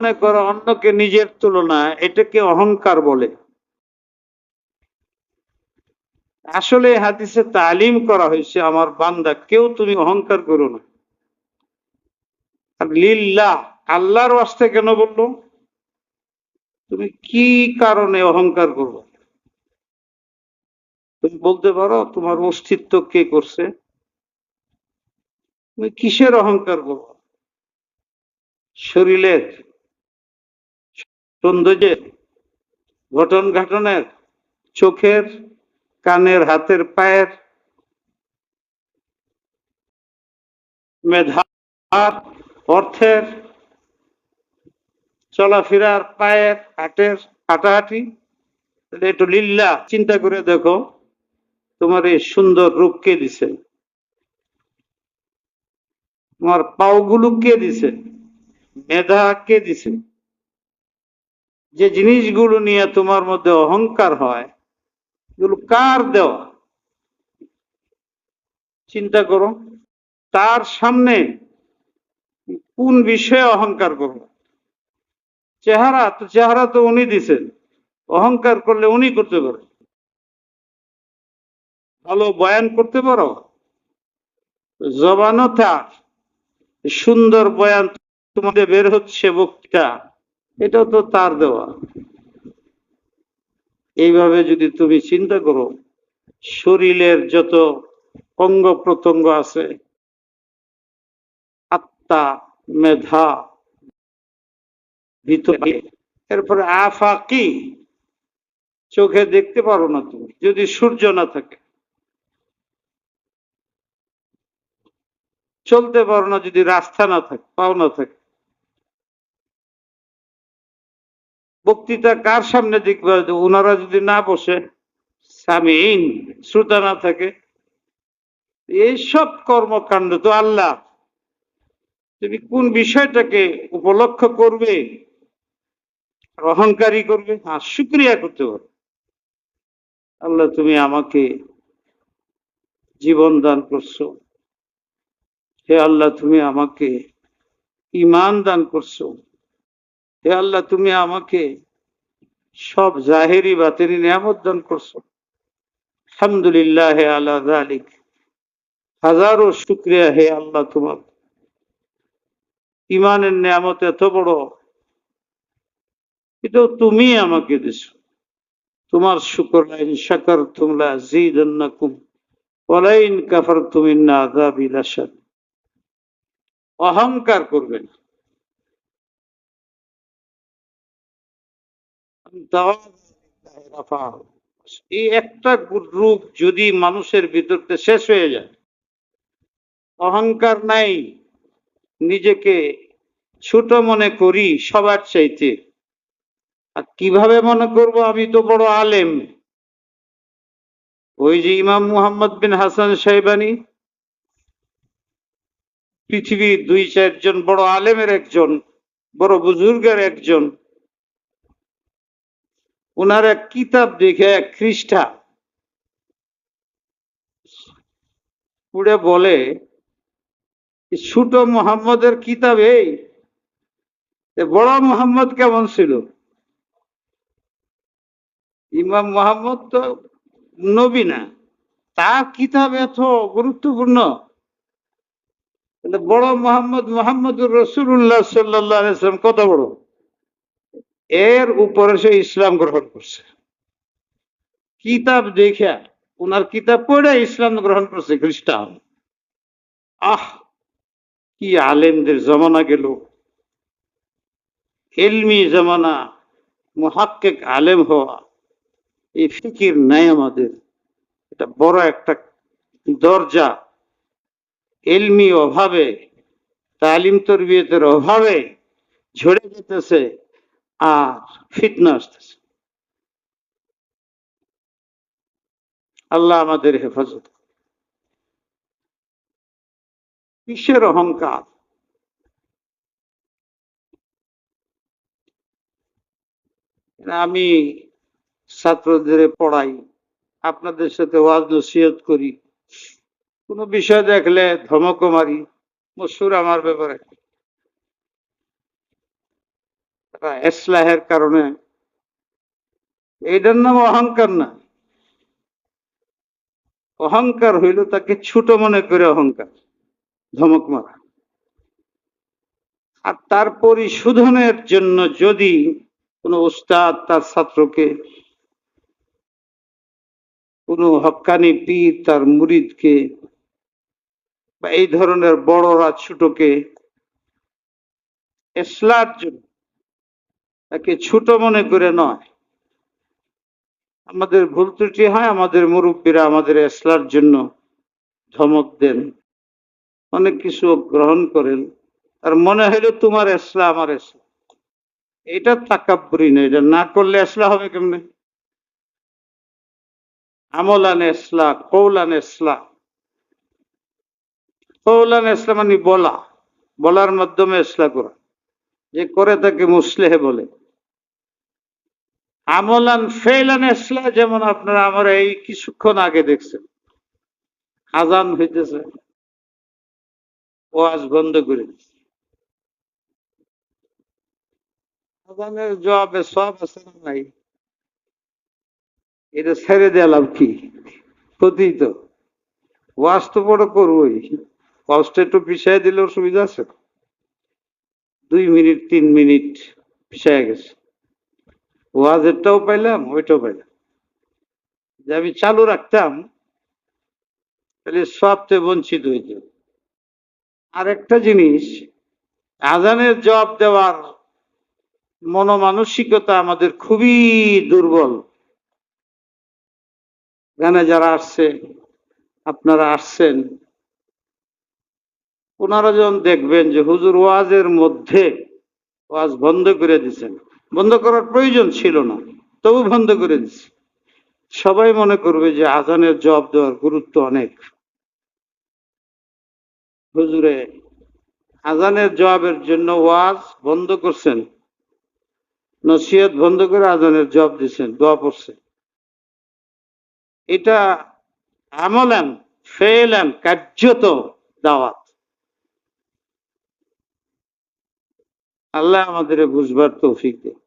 মনে করো অন্যকে নিজের তুলনায় এটাকে অহংকার বলে। আসলে হাদিসে তালিম করা হয়েছে, আমার বান্দা, কেউ তুমি অহংকার করো না। আর লিল্লাহ, আল্লাহর ওয়াস্তে কেন বলল? তুমি কি কারণে অহংকার করব? তুমি বলতে পারো, তোমার অস্তিত্ব কে করছে? তুমি কিসের অহংকার করব? শরীরের সৌন্দর্যের ঘটন ঘটনের চোখের, কানের, হাতের পায়ের মেধার অর্থের, চলাফেরার পায়ের হাটের হাঁটাহাঁটি। একটু লিল্লা চিন্তা করে দেখো, তোমার এই সুন্দর রূপ কে দিছে? তোমার পাওগুলো কে দিছে? মেধা কে দিছে? যে জিনিসগুলো নিয়ে তোমার মধ্যে অহংকার হয় কার দেওয়া? চিন্তা করো, তার সামনে কোন বিষয়ে অহংকার করব চেহারা, তো চেহারা তো উনি দিছেন, অহংকার করলে উনি করতে পারে। ভালো বয়ান করতে পারো? জবানও তার, সুন্দর বয়ান তোমাদের বের হচ্ছে বক্তৃতা। এটাও তো তার দেওয়া। এইভাবে যদি তুমি চিন্তা করো, শরীরের যত অঙ্গ প্রত্যঙ্গ আছে, আত্মা, মেধা, ভিতরে এরপরে আফাকি, চোখে দেখতে পারো না তুমি, যদি সূর্য না থাকে। চলতে পারো না যদি রাস্তা না থাকে, পাও না থাকে। বক্তৃতা কার সামনে দেখবে? ওনারা যদি না বসে সামিন শ্রোতা না থাকে, এইসব কর্মকাণ্ড তো আল্লাহ। তুমি কোন বিষয়টাকে উপলক্ষ করবে? অহংকারী করবে? আর শুক্রিয়া করতে পারো আল্লাহ, তুমি আমাকে জীবন দান করছ। হে আল্লাহ, তুমি আমাকে ইমান দান করছ। হে আল্লাহ, তুমি আমাকে সব জাহেরি বাতেরি নিয়ামত দান করছ। আলহামদুলিল্লাহ হে আল্লাহ জালিক হাজারো শুক্রিয়া হে আল্লাহ তোমার। ইমানের নিয়ামত এত বড়। এটাও তুমি আমাকে দিছো। তোমার শুকর লাইন শাকার তুমলা জিদান্নাকুম। ওয়ালাইন কাফার তুমি না আশাদ অহংকার করবে না। এই একটা রূপ যদি মানুষের ভিতরতে শেষ হয়ে যায়, অহংকার নাই, নিজেকে ছোট মনে করি সবার চাইতে। আর কীভাবে মনে করব আমি তো বড় আলেম? ওই যে ইমাম মুহাম্মদ বিন হাসান সাহেবানি, পৃথিবীর দুই চারজন বড় আলেমের একজন, বড় বুজুর্গের একজন ওনার এক কিতাব দেখে, এক খ্রিস্টা। পুড়ে বলে ছোট মোহাম্মদের কিতাব এই? বড় মোহাম্মদ কেমন ছিল? ইমাম মোহাম্মদ তো নবী না। তার কিতাব এত গুরুত্বপূর্ণ। বড় মোহাম্মদ মোহাম্মদুর রসুল্লাহ সাল্লাম কত বড়? এর উপরে সে ইসলাম গ্রহণ করছে। কিতাব দেখে ওনার কিতাব পড়ে ইসলাম গ্রহণ করছে, খ্রিস্টান। আহ, কি আলেমদের জমানা গেল। এলমি জমানা, মুহাক্কিক আলেম হওয়া, এই ফিকির নাই আমাদের। এটা বড় একটা দরজা। এলমি অভাবে, তালিম তরবিয়তের অভাবে ঝরে যেতেছে। আর ফিতনা আল্লাহ আমাদের হেফাজত কিসের অহংকার? আমি ছাত্রদের পড়াই, আপনাদের সাথে ওয়াজ নসিহত করি। কোনো বিষয় দেখলে ধমক মারি মশুর আমার ব্যাপারে বা এসলাহের কারণে। এটার নাম অহংকার না। অহংকার হইল তাকে ছোট মনে করে অহংকার, ধমক মারা। আর তার পরিশোধনের জন্য যদি কোনো উস্তাদ তার ছাত্রকে কোনো হক্কানি পীর তার মুরিদকে বা এই ধরনের বড়রা ছোটকে এসলার জন্য তাকে ছোট মনে করে নয়। আমাদের ভুল ত্রুটি হয়, আমাদের মুরব্বীরা আমাদের এসলার জন্য ধমক দেন। অনেক কিছু গ্রহণ করেন। আর মনে হইল, তোমার এসলা আমার এসলা। এটা তাকাব্বরি না এটা না করলে এসলা হবে কেমনে? আমলান এসলা কৌলান এসলা। কৌলান এসলা মানে বলা। বলার মাধ্যমে এসলা করা। যে করে তাকে মুসলেহে বলে। আমলান ফেলান এসলা যেমন আপনারা আমার এই কিছুক্ষণ আগে দেখছেন। আজান হইতেছে। ওয়াজ বন্ধ করে দিচ্ছে আজানের জবাবে সব আছে না নাই? এটা ছেড়ে লাভ কি? ক্ষতি তো ওয়াজ তো বড় করবোই। কষ্ট একটু পিছিয়ে দিলেও সুবিধা আছে। দুই মিনিট, তিন মিনিট পিছিয়ে গেছে। ওয়াজেরটাও পাইলাম, ওইটাও পাইলাম। যে আমি চালু রাখতাম, তাহলে সবতে বঞ্চিত হইত। আর একটা জিনিস, আজানের জবাব দেওয়ার মনোমানসিকতা আমাদের খুবই দুর্বল। গানে যারা আসছে, আপনারা আসছেন, ওনারা জন দেখবেন যে হুজুর ওয়াজের মধ্যে ওয়াজ বন্ধ করে দিচ্ছেন বন্ধ করার প্রয়োজন ছিল না। তবু বন্ধ করে দিচ্ছে সবাই মনে করবে যে আজানের জবাব দেওয়ার গুরুত্ব অনেক। হুজুরে, আজানের জবাবের জন্য ওয়াজ বন্ধ করছেন। নসিহত বন্ধ করে আজানের জবাব দিচ্ছেন দোয়া পড়ছে এটা আমলান ফেলান কার্যত দাওয়াত। আল্লাহ আমাদের বুঝবার তৌফিক দেয়